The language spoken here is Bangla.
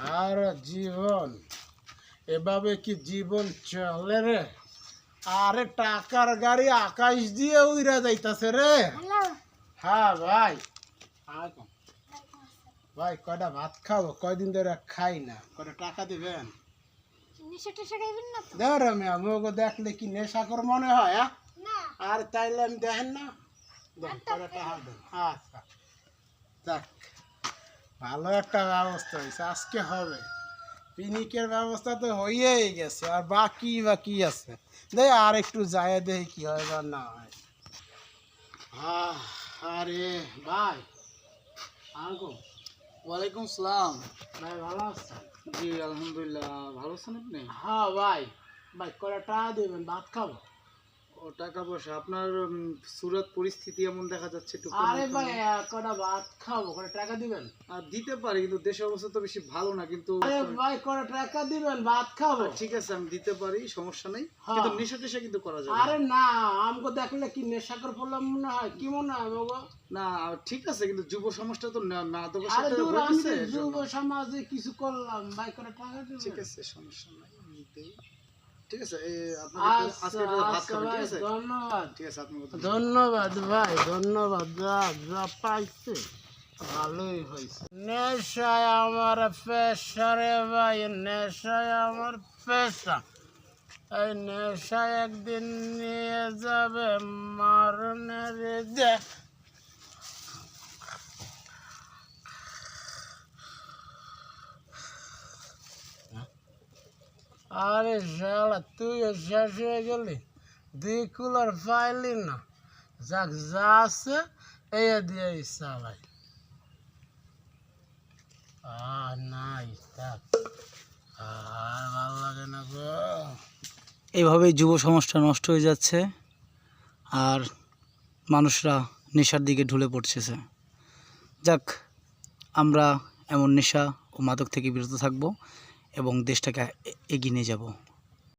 আর জীবন। এভাবে কি জীবন চলে রে? আরে টাকার গাড়ি আকাশ দিয়ে উইরা যাইতাছে রে। হ্যাঁ ভাই। ভাই কয়টা ভাত খাব? কয়দিন ধরে খাই না। কয়টা টাকা দিবেন? নেশা দেখলে কি নেশাকর মনে হয় হ্যাঁ? আর তাইলে আমি দেখেন না। আচ্ছা। ভালো একটা ব্যবস্থা হয়েছে আজকে হবে। পিনিকের ব্যবস্থা তো হয়েই গেছে আর বাকি বা কি আছে। দেখ আর একটু যায় দেখি কি হয় বা না হয়। আরে ভাই আঙ্কু ওয়ালাইকুম সালাম। ভাই ভালো আছেন? জি আলহামদুলিল্লাহ ভালো আছেন আপনি? হ্যাঁ ভাই। ভাই কটা দেবেন ভাত খাব? টাকা পয়সা। আপনার সুরত পরিস্থিতি এমন দেখা যাচ্ছে একটু আরে ভাই কয়টা ভাত খাব? কয়টা টাকা দিবেন? আর দিতে পারি কিন্তু দেশের অবস্থা তো বেশি ভালো না কিন্তু আরে ভাই কয়টা টাকা দিবেন? ভাত খাব? ঠিক আছে আমি দিতে পারি সমস্যা নেই। কিন্তু নেশা টেশা কিন্তু করা যাবে আরে না আমাকে দেখলে কি নেশাকর পড়লাম মনে হয়? কি মনে হয় বাবা? না ঠিক আছে কিন্তু যুব সমাজটা তো না- মাদকের আরে সাথে যুব। সমাজে কিছু করলাম। ভাই কয়টা টাকা দিবেন? ঠিক আছে সমস্যা নাই। ঠিক আছে আচ্ছা আচ্ছা ধন্যবাদ। ভাই ধন্যবাদ যা যা পাইছে ভালোই হয়েছে। নেশায় আমার পেশা রে ভাই নেশায় আমার পেশা। এই নেশা একদিন নিয়ে যাবে মারণের যে আরে শালা, তুই শেষ হয়ে গেলি দুই কুলার পাইলি না। যাক, যা আছে এই দিয়ে চালাই আর নাই আর ভালো লাগে না গো। এইভাবেই যুব সমাজটা নষ্ট হয়ে যাচ্ছে, আর মানুষরা নেশার দিকে ঢুলে পড়ছে যাক, আমরা এমন নেশা ও মাদক থেকে বিরত থাকব। এবং দেশটাকে এগিয়ে নিয়ে যাব।